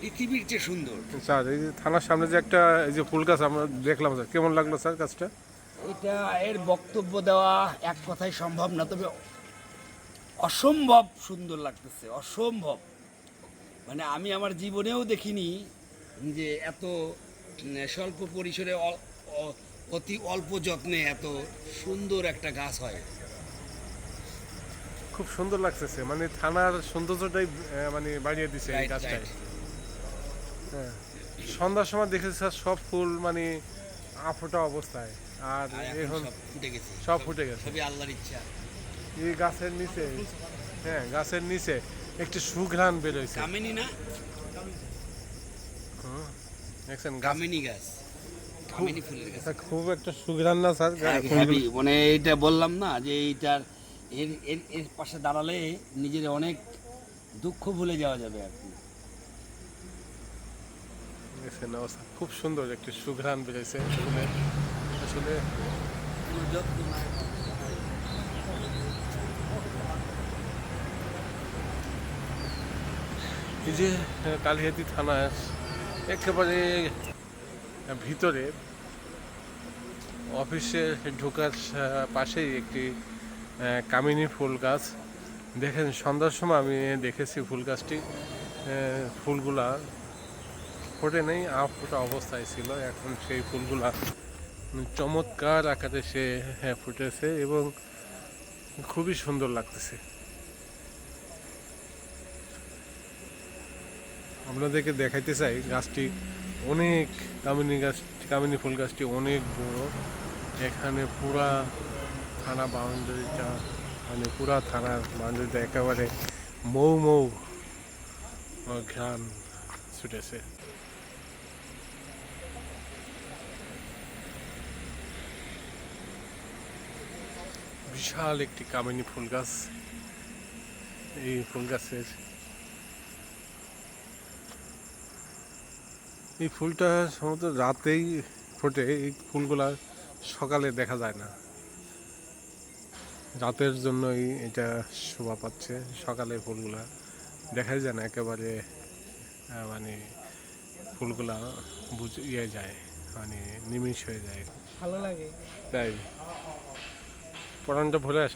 পৃথিবীর চেয়ে সুন্দর। স্যার এই যে থানার সামনে যে একটা এই যে ফুল গাছ আমরা দেখলাম স্যার কেমন লাগল স্যার গাছটা? এটা এর বক্তব্য দেওয়া এক কথায় সম্ভব না তবে অসম্ভব সুন্দর লাগতেছে অসম্ভব। মানে আমি আমার জীবনেও দেখিনি যে এত স্বল্প পরিসরে অতি অল্প যত্নে এত সুন্দর একটা গাছ হয়। খুব সুন্দর লাগতেছে মানে থানার সৌন্দর্যটাই মানে বাড়িয়ে দিছে এই. হ্যাঁ সন্ধ্যার সময় দেখেছি স্যার সব ফুল মানে আফোটা অবস্থায়। আর এখন ফুটে গেছে। সব ফুটে গেছে। সবই আল্লাহর ইচ্ছা। এই গাছের নিচে হ্যাঁ গাছের নিচে একটি সুঘ্রাণ বেরোয়েছে কামিনী না? দেখছেন কামিনী গাছ। কামিনী ফুলের গাছ। এটা খুব একটা সুঘ্রাণ না স্যার হ্যাঁ, মানে এটা বললাম না যে এইটার এর এর এর পাশে দাঁড়ালে নিজের অনেক দুঃখ ভুলে যাওয়া যাবে আর কি। দেখছেন অবস্থা খুব সুন্দর, একটি সুঘ্রাণ বেরোয়েছে ফুলের আসলে এই যে কালিহাতি থানার একেবারে ভিতরে, অফিসে ঢোকার পাশেই একটি কামিনী ফুল গাছ। দেখেন, সন্ধ্যার সময় আমি দেখেছি ফুল গাছটি। ফুলগুলা ফোটে নেই আপ ফোটা অবস্থায় ছিল। এখন সেই ফুলগুলা চমৎকার আকারে সে হ্যাঁ, ফুটেছে এবং খুবই সুন্দর লাগতেছে। আপনাদেরকে দেখাইতে চাই গাছটি অনেক কামিনী গাছ কামিনী ফুল গাছটি অনেক বড়। এখানে পুরা থানা বাউন্ডারিটা মানে পুরা থানার বাউন্ডারিটা একেবারে মৌ মৌ ঘ্রাণ ছুটেছে। বিশাল একটি কামিনী ফুল গাছ এই ফুল গাছের এই ফুলটা সম্ভবত রাতেই ফোটে। এই ফুলগুলা সকালে দেখা যায় না। রাতের জন্যই এটা শোভা পাচ্ছে। সকালে ফুলগুলা দেখাই যায় না। একেবারে মানে ফুলগুলা বুঝ ইয়ে যায় মানে নিমিষ হয়ে যায়। ভালো লাগে। তাই। পড়ানটা ভুলে আস।